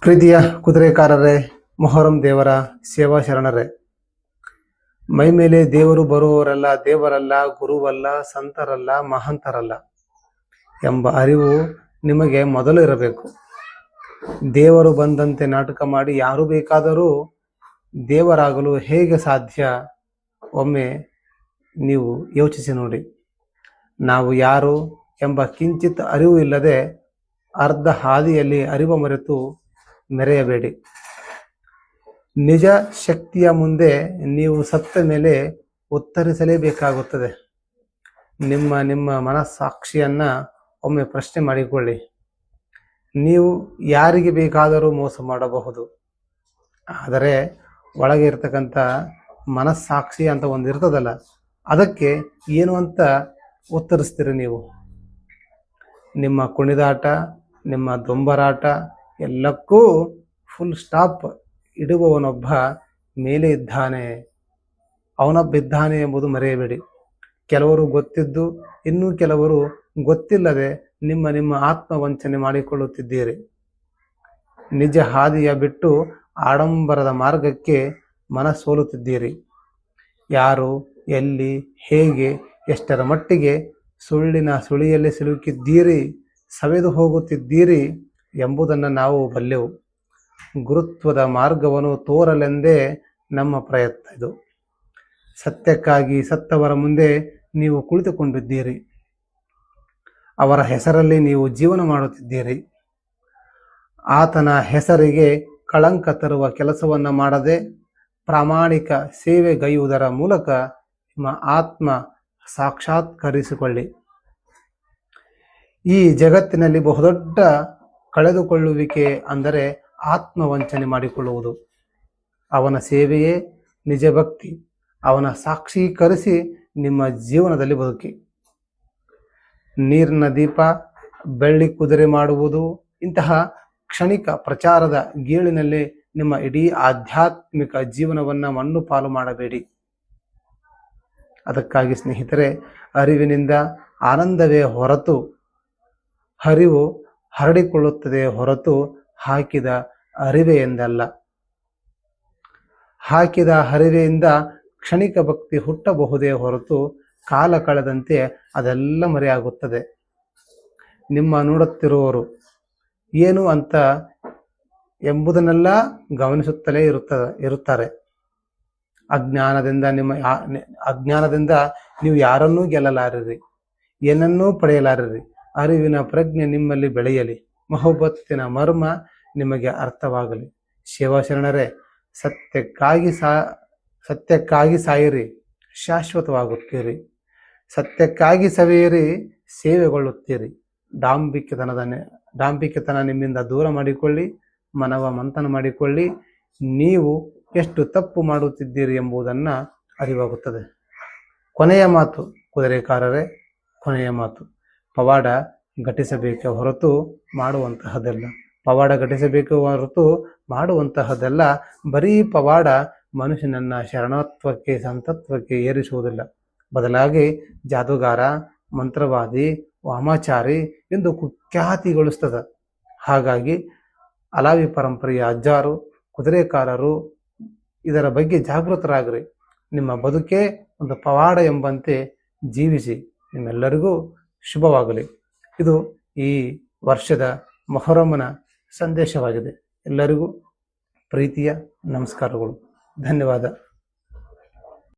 ಪ್ರೀತಿಯ ಕುದುರೆಕಾರರೇ, ಮೊಹರಂ ದೇವರ ಸೇವಾ ಶರಣರೇ. ಮೈ ಮೇಲೆ ದೇವರು ಬರುವವರಲ್ಲ, ದೇವರಲ್ಲ, ಗುರುವಲ್ಲ, ಸಂತರಲ್ಲ, ಮಹಂತರಲ್ಲ ಎಂಬ ಅರಿವು ನಿಮಗೆ ಮೊದಲು ಇರಬೇಕು. ದೇವರು ಬಂದಂತೆ ನಾಟಕ ಮಾಡಿ ಯಾರು ಬೇಕಾದರೂ ದೇವರಾಗಲು ಹೇಗೆ ಸಾಧ್ಯ? ಒಮ್ಮೆ ನೀವು ಯೋಚಿಸಿ ನೋಡಿ. ನಾವು ಯಾರು ಎಂಬ ಕಿಂಚಿತ್ ಅರಿವು ಇಲ್ಲದೆ ಅರ್ಧ ಹಾದಿಯಲ್ಲಿ ಅರಿವು ಮರೆತು ಮೆರೆಯಬೇಡಿ. ನಿಜ ಶಕ್ತಿಯ ಮುಂದೆ ನೀವು ಸತ್ತ ಮೇಲೆ ಉತ್ತರಿಸಲೇಬೇಕಾಗುತ್ತದೆ. ನಿಮ್ಮ ನಿಮ್ಮ ಮನಸ್ಸಾಕ್ಷಿಯನ್ನ ಒಮ್ಮೆ ಪ್ರಶ್ನೆ ಮಾಡಿಕೊಳ್ಳಿ. ನೀವು ಯಾರಿಗೆ ಬೇಕಾದರೂ ಮೋಸ ಮಾಡಬಹುದು. ಆದರೆ ಒಳಗೆ ಇರ್ತಕ್ಕಂಥ ಮನಸ್ಸಾಕ್ಷಿ ಅಂತ ಒಂದು ಇರ್ತದಲ್ಲ, ಅದಕ್ಕೆ ಏನು ಅಂತ ಉತ್ತರಿಸ್ತೀರಿ ನೀವು? ನಿಮ್ಮ ಕುಣಿದಾಟ, ನಿಮ್ಮ ದೊಂಬರಾಟ ಎಲ್ಲಕ್ಕೂ ಫುಲ್ ಸ್ಟಾಪ್ ಇಡುವವನೊಬ್ಬ ಮೇಲೆ ಇದ್ದಾನೆ. ಅವನೊಬ್ಬ ಇದ್ದಾನೆ ಎಂಬುದು ಮರೆಯಬೇಡಿ. ಕೆಲವರು ಗೊತ್ತಿದ್ದು, ಇನ್ನೂ ಕೆಲವರು ಗೊತ್ತಿಲ್ಲದೆ ನಿಮ್ಮ ನಿಮ್ಮ ಆತ್ಮ ವಂಚನೆ ಮಾಡಿಕೊಳ್ಳುತ್ತಿದ್ದೀರಿ. ನಿಜ ಹಾದಿಯ ಬಿಟ್ಟು ಆಡಂಬರದ ಮಾರ್ಗಕ್ಕೆ ಮನಸೋಲುತ್ತಿದ್ದೀರಿ. ಯಾರು, ಎಲ್ಲಿ, ಹೇಗೆ, ಎಷ್ಟರ ಮಟ್ಟಿಗೆ ಸುಳ್ಳಿನ ಸುಳಿಯಲ್ಲಿ ಸಿಲುಕಿದ್ದೀರಿ, ಸವೆದು ಹೋಗುತ್ತಿದ್ದೀರಿ ಎಂಬುದನ್ನು ನಾವು ಬಲ್ಲೆವು. ಗುರುತ್ವದ ಮಾರ್ಗವನ್ನು ತೋರಲೆಂದೇ ನಮ್ಮ ಪ್ರಯತ್ನ ಇದು. ಸತ್ಯಕ್ಕಾಗಿ ಸತ್ತವರ ಮುಂದೆ ನೀವು ಕುಳಿತುಕೊಂಡಿದ್ದೀರಿ. ಅವರ ಹೆಸರಲ್ಲಿ ನೀವು ಜೀವನ ಮಾಡುತ್ತಿದ್ದೀರಿ. ಆತನ ಹೆಸರಿಗೆ ಕಳಂಕ ತರುವ ಕೆಲಸವನ್ನು ಮಾಡದೆ ಪ್ರಾಮಾಣಿಕ ಸೇವೆಗೈಯುವುದರ ಮೂಲಕ ನಿಮ್ಮ ಆತ್ಮ ಸಾಕ್ಷಾತ್ಕರಿಸಿಕೊಳ್ಳಿ. ಈ ಜಗತ್ತಿನಲ್ಲಿ ಬಹುದೊಡ್ಡ ಕಳೆದುಕೊಳ್ಳುವಿಕೆ ಅಂದರೆ ಆತ್ಮವಂಚನೆ ಮಾಡಿಕೊಳ್ಳುವುದು. ಅವನ ಸೇವೆಯೇ ನಿಜ ಭಕ್ತಿ. ಅವನ ಸಾಕ್ಷೀಕರಿಸಿ ನಿಮ್ಮ ಜೀವನದಲ್ಲಿ ಬದುಕಿ. ನೀರಿನ ದೀಪ, ಬೆಳ್ಳಿ ಕುದುರೆ ಮಾಡುವುದು, ಇಂತಹ ಕ್ಷಣಿಕ ಪ್ರಚಾರದ ಗೀಳಿನಲ್ಲಿ ನಿಮ್ಮ ಇಡೀ ಆಧ್ಯಾತ್ಮಿಕ ಜೀವನವನ್ನು ಮಣ್ಣು ಪಾಲು ಮಾಡಬೇಡಿ. ಅದಕ್ಕಾಗಿ ಸ್ನೇಹಿತರೆ, ಅರಿವಿನಿಂದ ಆನಂದವೇ ಹೊರತು ಹರಿವು ಹರಡಿಕೊಳ್ಳುತ್ತದೆ ಹೊರತು ಹಾಕಿದ ಅರಿವೆ ಎಂದಲ್ಲ ಹಾಕಿದ ಹರಿವೆಯಿಂದ ಕ್ಷಣಿಕ ಭಕ್ತಿ ಹುಟ್ಟಬಹುದೇ ಹೊರತು ಕಾಲ ಕಳೆದಂತೆ ಅದೆಲ್ಲ ಮರೆಯಾಗುತ್ತದೆ. ನಿಮ್ಮ ನೋಡುತ್ತಿರುವವರು ಏನು ಅಂತ ಎಂಬುದನ್ನೆಲ್ಲ ಗಮನಿಸುತ್ತಲೇ ಇರುತ್ತದೆ ಇರುತ್ತಾರೆ. ಅಜ್ಞಾನದಿಂದ ನಿಮ್ಮ ಅಜ್ಞಾನದಿಂದ ನೀವು ಯಾರನ್ನೂ ಗೆಲ್ಲಲಾರಿರಿ, ಏನನ್ನೂ ಪಡೆಯಲಾರಿರಿ ಅರಿವಿನ ಪ್ರಜ್ಞೆ ನಿಮ್ಮಲ್ಲಿ ಬೆಳೆಯಲಿ. ಮೊಹಬ್ಬತ್ತಿನ ಮರ್ಮ ನಿಮಗೆ ಅರ್ಥವಾಗಲಿ. ಶಿವಶರಣರೇ, ಸತ್ಯಕ್ಕಾಗಿ ಸಾ, ಸತ್ಯಕ್ಕಾಗಿ ಸಾಯಿರಿ, ಶಾಶ್ವತವಾಗುತ್ತೀರಿ. ಸತ್ಯಕ್ಕಾಗಿ ಸವೆಯಿರಿ, ಸೇವೆಗೊಳ್ಳುತ್ತೀರಿ. ಡಾಂಬಿಕ್ಯತನದ ಡಾಂಬಿಕ್ಯತನ ನಿಮ್ಮಿಂದ ದೂರ ಮಾಡಿಕೊಳ್ಳಿ, ಮನವ ಮಂಥನ ಮಾಡಿಕೊಳ್ಳಿ. ನೀವು ಎಷ್ಟು ತಪ್ಪು ಮಾಡುತ್ತಿದ್ದೀರಿ ಎಂಬುದನ್ನು ಅರಿವಾಗುತ್ತದೆ. ಕೊನೆಯ ಮಾತು ಕುದುರೆಕಾರರೇ, ಕೊನೆಯ ಮಾತು. ಪವಾಡ ಘಟಿಸಬೇಕೆ ಹೊರತು ಮಾಡುವಂತಹದ್ದಲ್ಲ ಪವಾಡ ಘಟಿಸಬೇಕು ಹೊರತು ಮಾಡುವಂತಹದ್ದಲ್ಲ ಬರೀ ಪವಾಡ ಮನುಷ್ಯನನ್ನ ಶರಣತ್ವಕ್ಕೆ, ಸಂತತ್ವಕ್ಕೆ ಏರಿಸುವುದಿಲ್ಲ. ಬದಲಾಗಿ ಜಾದೂಗಾರ, ಮಂತ್ರವಾದಿ, ವಾಮಾಚಾರಿ ಎಂದು ಕುಖ್ಯಾತಿಗೊಳಿಸ್ತದೆ. ಹಾಗಾಗಿ ಅಲಾವಿ ಪರಂಪರೆಯ ಅಜ್ಜಾರು, ಕುದುರೆಕಾರರು ಇದರ ಬಗ್ಗೆ ಜಾಗೃತರಾಗ್ರಿ. ನಿಮ್ಮ ಬದುಕೇ ಒಂದು ಪವಾಡ ಎಂಬಂತೆ ಜೀವಿಸಿ. ನಿಮ್ಮೆಲ್ಲರಿಗೂ ಶುಭವಾಗಲಿ. ಇದು ಈ ವರ್ಷದ ಮೊಹರಮ್ಮನ ಸಂದೇಶವಾಗಿದೆ. ಎಲ್ಲರಿಗೂ ಪ್ರೀತಿಯ ನಮಸ್ಕಾರಗಳು. ಧನ್ಯವಾದ.